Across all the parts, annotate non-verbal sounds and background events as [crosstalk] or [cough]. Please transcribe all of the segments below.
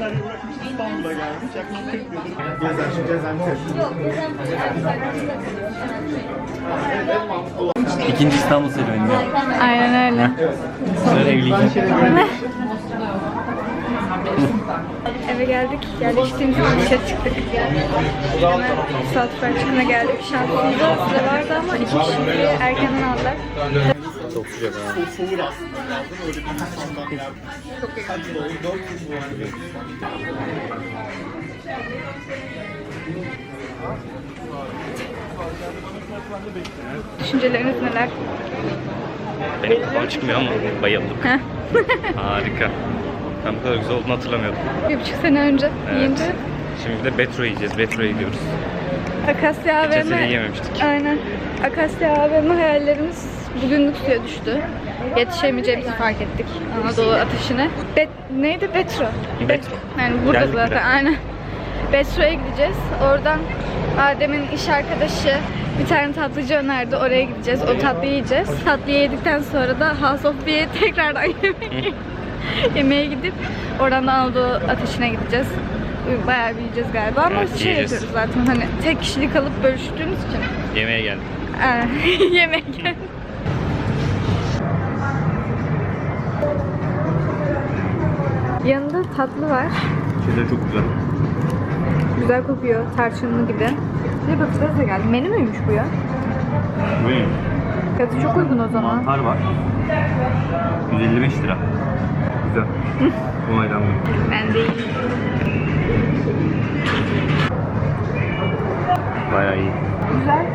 Antalya'yı bırakmış İstanbul'a gelmiş. Yaklaşık 40 yıldır Gezen şu gezen test. Yok, gezen İkinci İstanbul serüveni. Aynen öyle. Sonra evliyken. Eve geldik. Yerleştiğimiz zaman dışarı çıktık. Hemen Saltfar çıkına geldik. Şansımızda sıra vardı ama iki kişiyi erkenden aldılar. Çok sıcak ha. soğur aslında birazdan. Öyle bir insanlar Çok iyi. kaç yıl oldu? 4 yıl oldu. Düşünceleriniz neler? Benim kafam çıkmıyor ama bayıldım. Heh. [laughs] Harika. Ben bu kadar güzel olduğunu hatırlamıyordum. Bir buçuk sene önce Evet. yiyince Şimdi de Betro yiyeceğiz. Betro'ya gidiyoruz. Akasya Geçen sene AVM yiyememiştik. Aynen. Akasya AVM hayallerimiz bugünlük suya düştü. Yetişemeyeceğimizi fark ettik Anadolu ateşine. Bet, neydi? Betro. Betro. Yani burada Geldik zaten bile. aynen. Betro'ya gideceğiz. Oradan Adem'in iş arkadaşı bir tane tatlıcı önerdi. Oraya gideceğiz. O tatlıyı yiyeceğiz. Tatlıyı yedikten sonra da House of Beer'e [laughs] tekrardan yemeğe, yemeğe gidip oradan da Anadolu ateşine gideceğiz. Bayağı bir yiyeceğiz galiba ama Evet, şey yiyeceğiz. yapıyoruz zaten hani tek kişilik alıp bölüştüğümüz için. Yemeğe geldik. [laughs] Aa, yemek. Yanında tatlı var. Şeyler çok güzel. Güzel kokuyor. Tarçınlı gibi. Bir bakacağız da geldi. Menü müymüş bu ya? Buyurun. Fiyatı çok uygun o zaman. Mantar var. 155 lira. Güzel. [laughs] Onaylandı. Ben değil. Bayağı iyi. Güzel.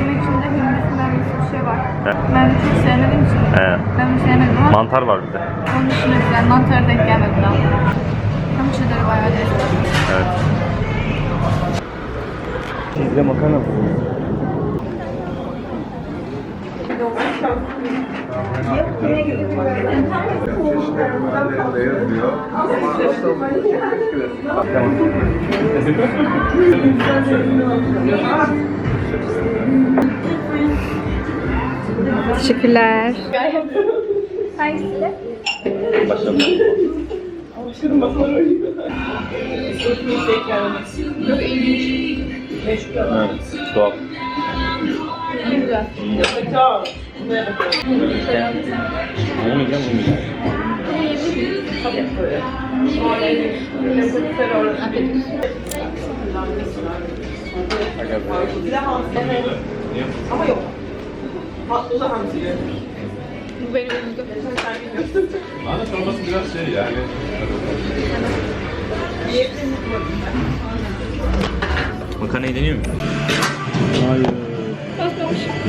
Ama bir şey. Ben çok sevmediğim için. He. Ben de sevmedim ama Mantar var bir de. onun dışında güzel. Mantara denk gelmedi daha. Ama çederi bayağı lezzetli. Evet. Sizde makarna mı? [laughs] Çeşitleri yazıyor. Ama Teşekkürler. Hangisiyle? Evet. Doğal. Bunu yiyeceğim, bunu yiyeceğim. Bu benim üzdü. Lahana çorbası biraz şey yani. Makarnayı deniyor musun? Hayır.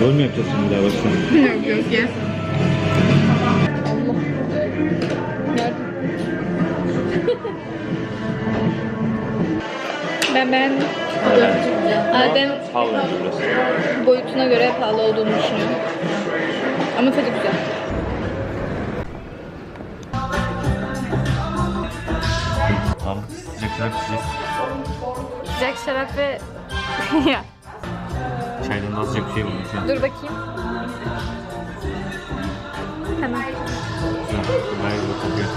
Rol mü yapacağız şimdi daha baştan? Yok yok ye. [laughs] ben beğendim. Adem Pahalı bence burası. boyutuna göre pahalı olduğunu düşünüyorum. Ama tadı güzel. Al, sıcak şarap içeceğiz. Sıcak şarap ve... [laughs] ya Çaydan daha sıcak bir şey bulmuş ya. dur bakayım. Hemen. Güzel, bayağı güzel kokuyor.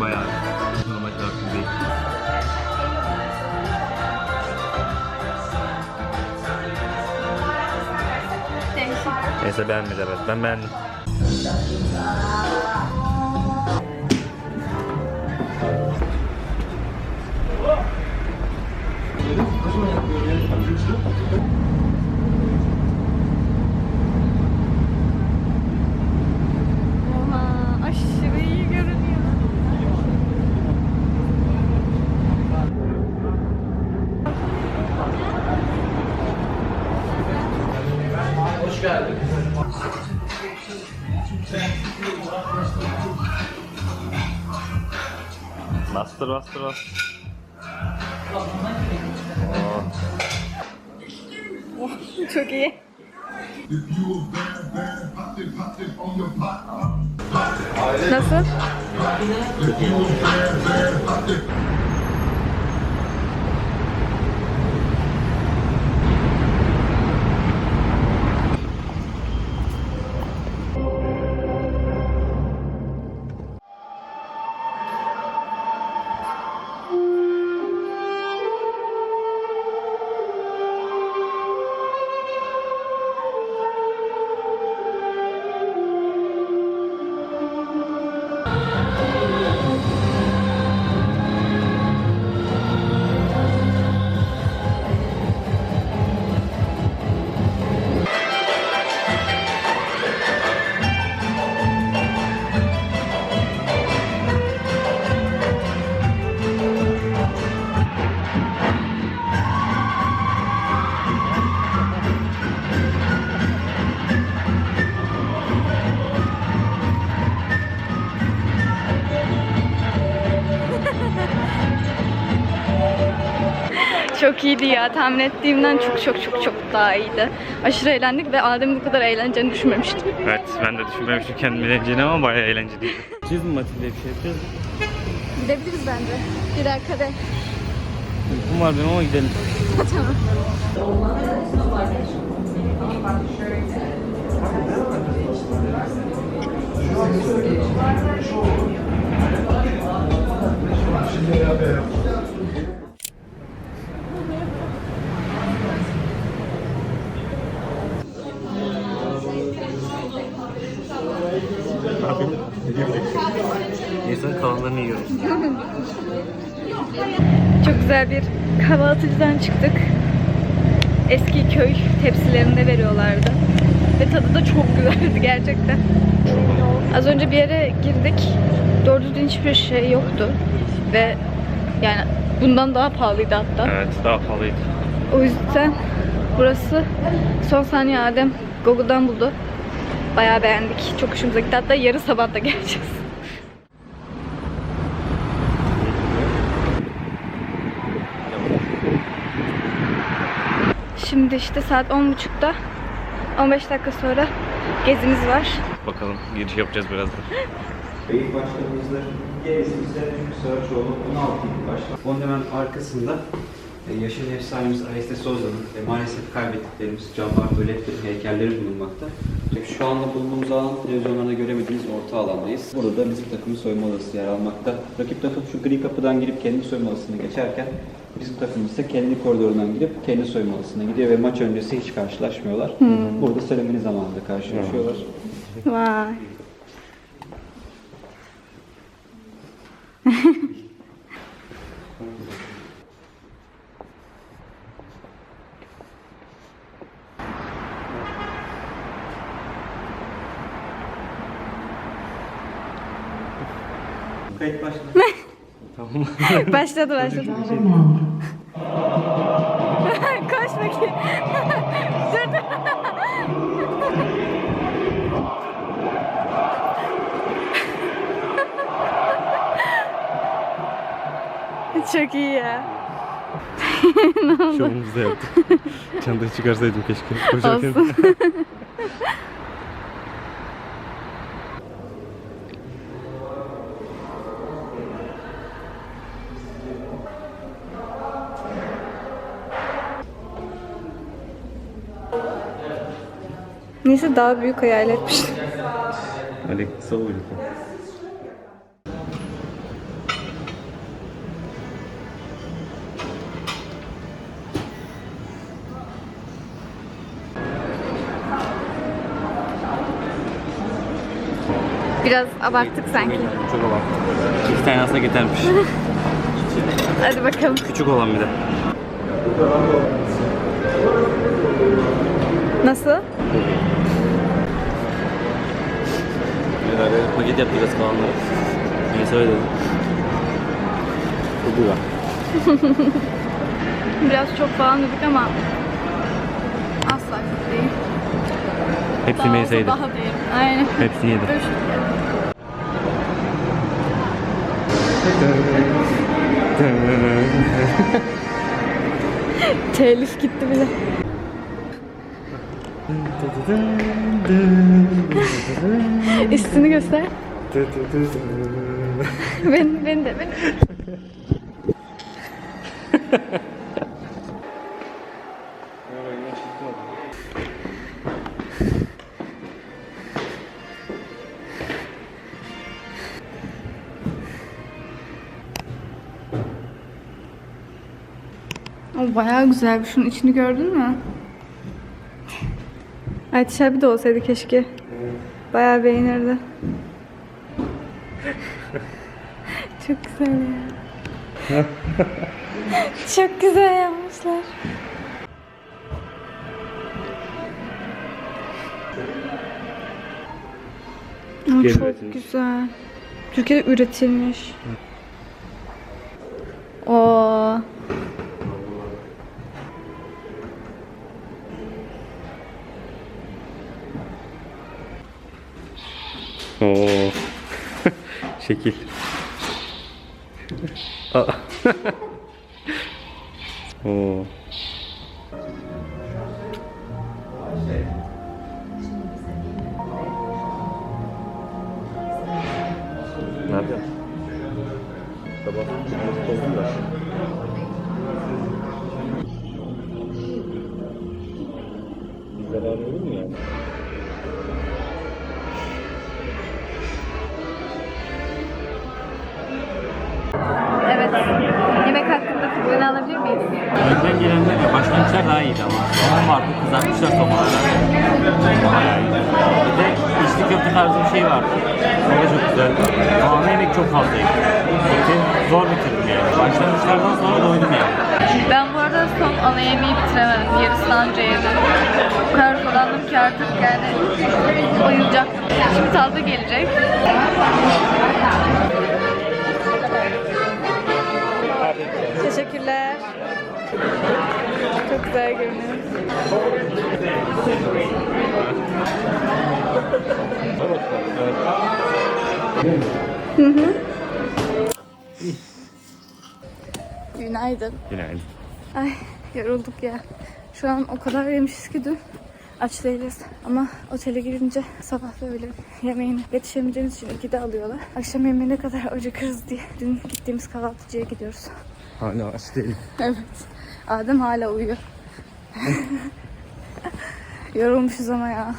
Bayağı normal. Değişik. Neyse beğenmedi evet. Ben beğendim. Bastır bastır bastır. Oo. [laughs] Çok iyi. Nasıl? İyiydi ya. Tahmin ettiğimden çok çok çok çok daha iyiydi. Aşırı eğlendik ve Adem'in bu kadar eğleneceğini düşünmemiştim. Evet ben de düşünmemiştim kendim eğlenceli ama bayağı eğlenceliydi. Çiz mi Matilda bir şey yapacağız? Gidebiliriz bence. Birer kare. Uykum var benim ama gidelim. İnsan kalanlarını yiyorum. Çok güzel bir kahvaltıcıdan çıktık. Eski köy tepsilerinde veriyorlardı. Ve tadı da çok güzeldi gerçekten. Az önce bir yere girdik. Doğru düzgün hiçbir şey yoktu. Ve yani bundan daha pahalıydı hatta. Evet daha pahalıydı. O yüzden burası son saniye Adem Google'dan buldu. Bayağı beğendik. Çok hoşumuza gitti. Hatta yarın sabah da geleceğiz. Şimdi işte saat 10.30'da 15 dakika sonra gezimiz var. Bakalım giriş yapacağız birazdan. [laughs] İlk başladığımızda gezimizde Saraçoğlu 16 ilk başta. Onun hemen arkasında e, yaşayan efsanemiz Aeste Souza'nın ve maalesef kaybettiklerimiz Cabbar Bölet'in heykelleri bulunmakta. Şu anda bulunduğumuz alan televizyonlarda göremediğiniz orta alandayız. Burada da bizim takımın soyunma odası yer almakta. Rakip takım şu gri kapıdan girip kendi soyunma odasına geçerken bizim takım ise kendi koridorundan girip kendi soyunma odasına gidiyor ve maç öncesi hiç karşılaşmıyorlar. Burada seremoni zamanında karşılaşıyorlar. Vay. Kayıt başladı. [laughs] [laughs] Başladı başladı. [laughs] Koş bakayım. [laughs] dur dur. Çok iyi ya. Şovumuzu da yaptık. Çantayı çıkarsaydım keşke. Koşarken. Olsun. Neyse daha büyük hayal etmiştim. Kısa boylu. Biraz abarttık sanki. Çok abarttım. İki tane aslında getirmiş. [laughs] Hadi bakalım. Küçük olan bir de. Nasıl? Beraber paket yapacağız kalanları. Neyse öyle dedim. Bu var. [laughs] Biraz çok falan dedik ama asla kötü değil. Hepsi Daha olsa Meysa'ydı. Daha değil. Aynen. Hepsini yedi. Şey- [laughs] Telif gitti bile. [laughs] Üstünü göster. [laughs] ben, ben de ben. O bayağı güzel. Şunun içini gördün mü? Aytiş abi de olsaydı keşke. Bayağı beğenirdi. [laughs] Çok güzel ya. Çok güzel yapmışlar. Ama çok üretilmiş. güzel. Türkiye'de üretilmiş. Oo. [laughs] Şekil. Aa. [laughs] Oo. Tarzı bir şey vardı. O da çok güzeldi. Ama ana yemek çok fazlaydı. Eti zor bitirdim yani. Başlangıçlardan sonra doydum yani. Ben bu arada son ana yemeği bitiremedim. Yarısını anca yedim. O kadar sulandım ki artık yani bayılacaktım. Şimdi tadı gelecek. Teşekkürler. Çok güzel görünüyor. Hı hı. Günaydın. Günaydın. Ay yorulduk ya. Şu an o kadar yemişiz ki dün. Aç değiliz ama otele girince sabah böyle yemeğini yetişemeyeceğimiz için ikide alıyorlar. Akşam yemeğine kadar acıkırız diye dün gittiğimiz kahvaltıcıya gidiyoruz. Hala aç değilim. Evet. Adem hala uyuyor. Yorulmuşuz ama ya.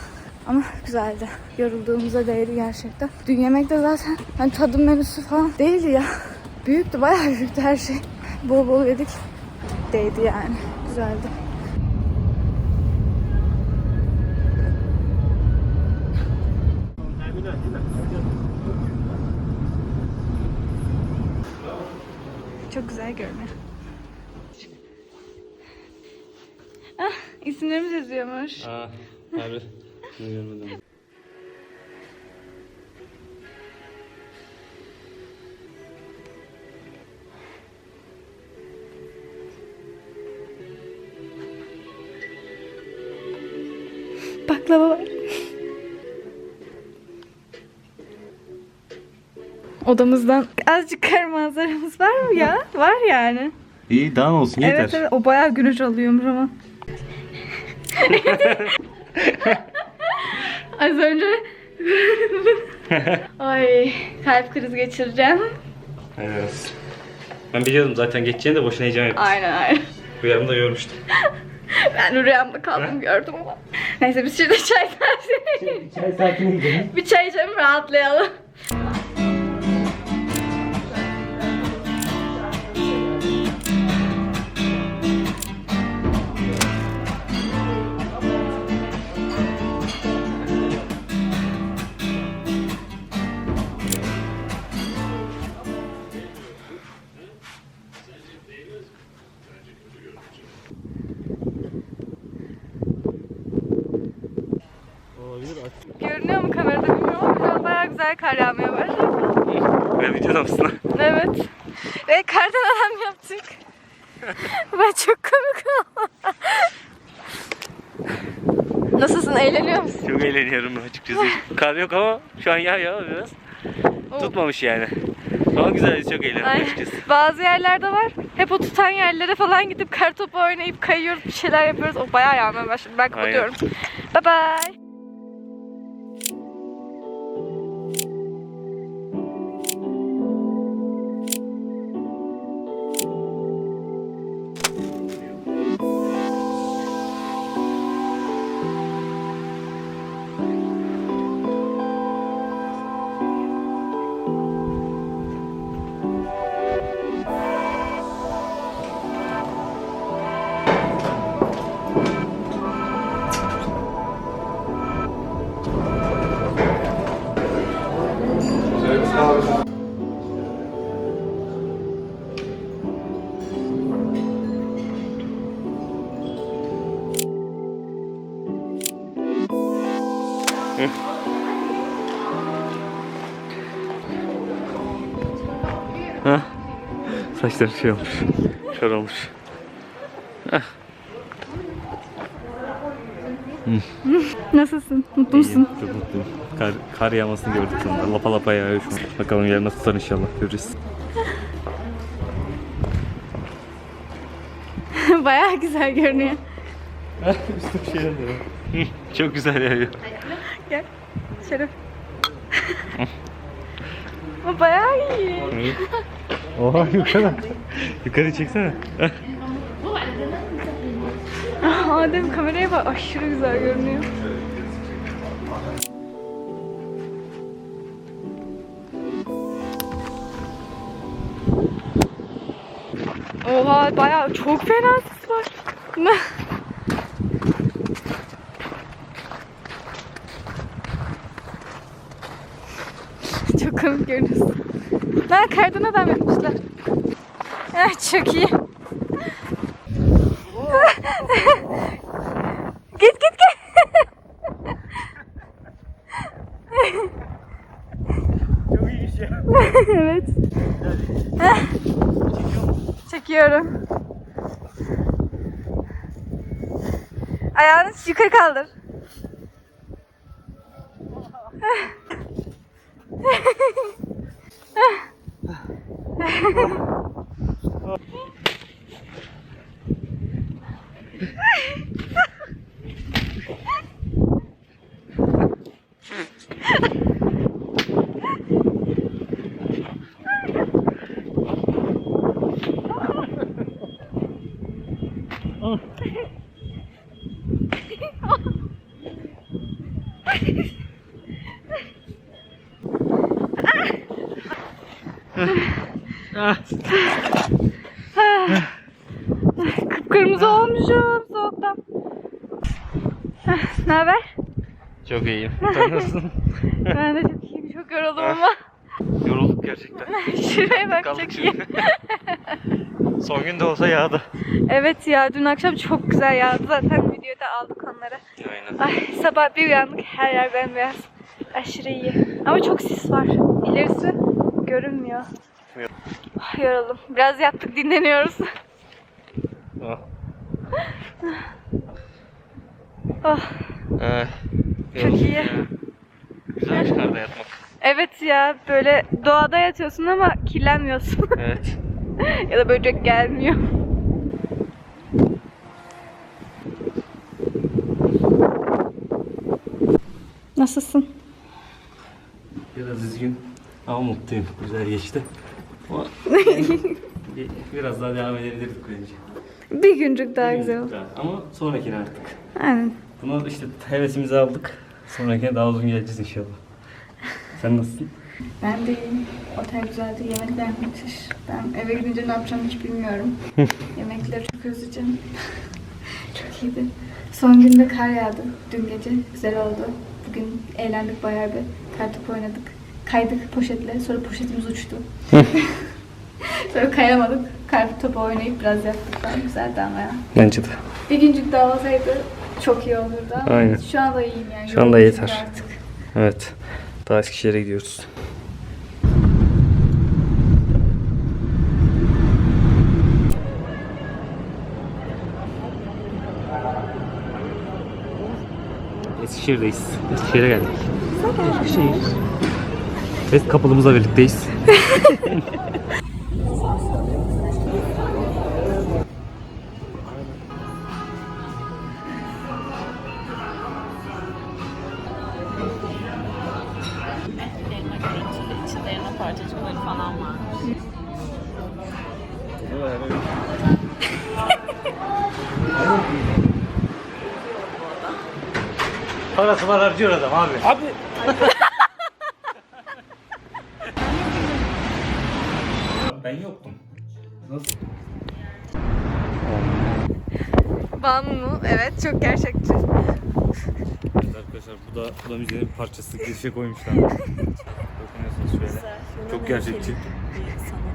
Ama güzeldi. Yorulduğumuza değdi gerçekten. Dün yemekte zaten hani tadım menüsü falan değildi ya. Büyüktü, bayağı büyüktü her şey. Bol bol yedik. Değdi yani. Güzeldi. Çok güzel görünüyor. İsimlerimiz yazıyormuş. Aa, harbi. Bunu görmedim. Baklava var. Odamızdan azıcık kar manzaramız var mı ya? Var yani. İyi daha ne olsun yeter. Evet evet o bayağı güneş alıyormuş ama. [laughs] Az önce [laughs] Ay kalp krizi geçireceğim. Evet. Ben biliyordum zaten geçeceğini de boşuna heyecan yaptım. Aynen aynen. Rüyamda görmüştüm. [laughs] Ben rüyamda kaldım gördüm ama. Neyse biz şimdi çay saati. Çay gidelim. Bir çay içelim rahatlayalım. Görünüyor mu kamerada bilmiyorum ama an bayağı güzel kar yağmaya başladı. Ben videoda mısın? Evet. Ve kardan adam yaptık. [laughs] ben çok komik oldum. Nasılsın? Eğleniyor musun? Çok eğleniyorum açıkçası. Kar yok ama şu an yağ yağ biraz. Tutmamış yani. Ama güzel çok eğlendim Ay, açıkçası. bazı yerlerde var. Hep o tutan yerlere falan gidip kar topu oynayıp kayıyoruz, bir şeyler yapıyoruz. O bayağı yağmaya başladı. Ben kapatıyorum. Bye bye. Saçları şey olmuş. Kör olmuş. Nasılsın? Mutlu musun? İyiyim, mutluyum. Kar, kar yağmasını gördük sonunda. Lapa lapa yağıyor şu an. Bakalım yarın nasıl tutar inşallah. Göreceğiz. [laughs] Bayağı güzel görünüyor. [laughs] Üstüm şey oluyor. Çok güzel yağıyor. Gel. Şeref. [laughs] Bu bayağı iyi. Oha [laughs] yukarı. Yukarı çeksene. [laughs] Adem kameraya bak aşırı güzel görünüyor. Oha bayağı çok fena ses var. [laughs] çok komik görünüyorsun. Lan kardan adam yapmışlar. Eh, çok iyi. Git git git. Çok iyi şey. evet. Heh. Çekiyorum. Ayağını yukarı kaldır. [laughs] Ha Kıpkırmızı olmuşum soğuktan. ne haber? Çok iyiyim. [laughs] Sen nasılsın? Ben de çok iyiyim. Çok yoruldum ama. Yorulduk gerçekten. [laughs] Şuraya bak Kaldık çok iyi. Son gün de olsa yağdı. Evet ya dün akşam çok güzel yağdı. Zaten videoda aldık onları. Aynen. Ay sabah bir uyandık her yer bembeyaz. Aşırı iyi. Ama çok sis var. İlerisi görünmüyor. Ah, yoruldum. Biraz yattık dinleniyoruz. Ah. Oh. [laughs] Eh, Çok iyi. ya. Güzelmiş [laughs] karda yatmak. Evet ya böyle doğada yatıyorsun ama kirlenmiyorsun. [laughs] Evet. ya da böcek gelmiyor. Nasılsın? Biraz üzgün ama mutluyum. Güzel geçti. Bir- biraz daha devam edebilirdik bence. Bir güncük daha güzel oldu. Ama sonrakine artık. Aynen. Bunu işte hevesimizi aldık. Sonrakine daha uzun geleceğiz inşallah. Sen nasılsın? Ben de iyiyim. Otel güzeldi, yemekler müthiş. Ben eve gidince ne yapacağımı hiç bilmiyorum. [laughs] Yemekleri çok özleyeceğim. [laughs] çok iyiydi. Son günde kar yağdı dün gece. Güzel oldu. Bugün eğlendik bayağı bir. Kar topu oynadık. Kaydık poşetle. Sonra poşetimiz uçtu. [laughs] sonra kayamadık. Kar topu oynayıp biraz yaptık falan. Güzeldi ama ya. Bence de. Bir güncük daha olsaydı çok iyi olurdu ama Aynen. şu anda iyiyim yani. Şu anda yeter. Artık. Evet. Daha Eskişehir'e gidiyoruz. Eskişehir'deyiz. Eskişehir'e geldik. Eskişehir. Evet kapılımızla birlikteyiz. parçacıkları falan var. Parası var harcıyor adam abi. Abi. Bu da, müzenin bir parçası. Girişe koymuşlar. Dokunuyorsunuz şöyle. Çok gerçekçi.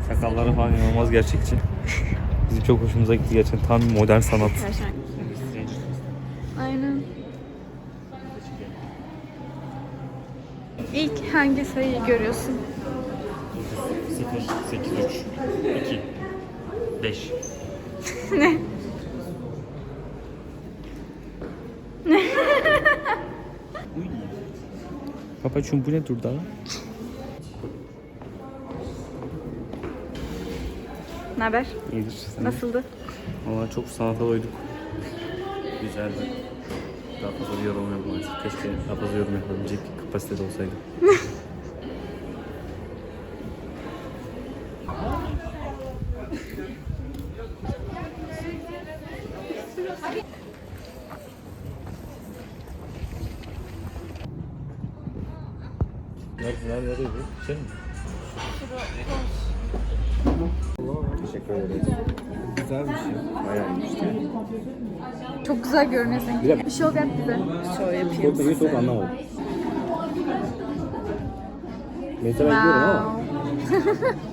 Sakalları falan inanılmaz gerçekçi. Bizim çok hoşumuza gitti gerçekten. Tam bir modern sanat. Aynen. İlk hangi sayıyı görüyorsun? 0, 8, 3, 2, 5. ne? [laughs] Babacığım bu ne durdu ha? Ne haber? İyidir. Nasıldı? Valla çok sanata uyduk. Güzeldi. Daha fazla bir yorum yapmadım. Keşke daha fazla yorum yapabilecek kapasitede olsaydım. [laughs] Nerede, nerede, bu? Şey mi? Teşekkür ederim. Güzel bir şey. Bayağı iyi. Çok güzel görünüyorsun. Bir şov yap bize. Şov yapayım Çok iyi, çok anlamadım. Mesela gidiyorum ama. [laughs]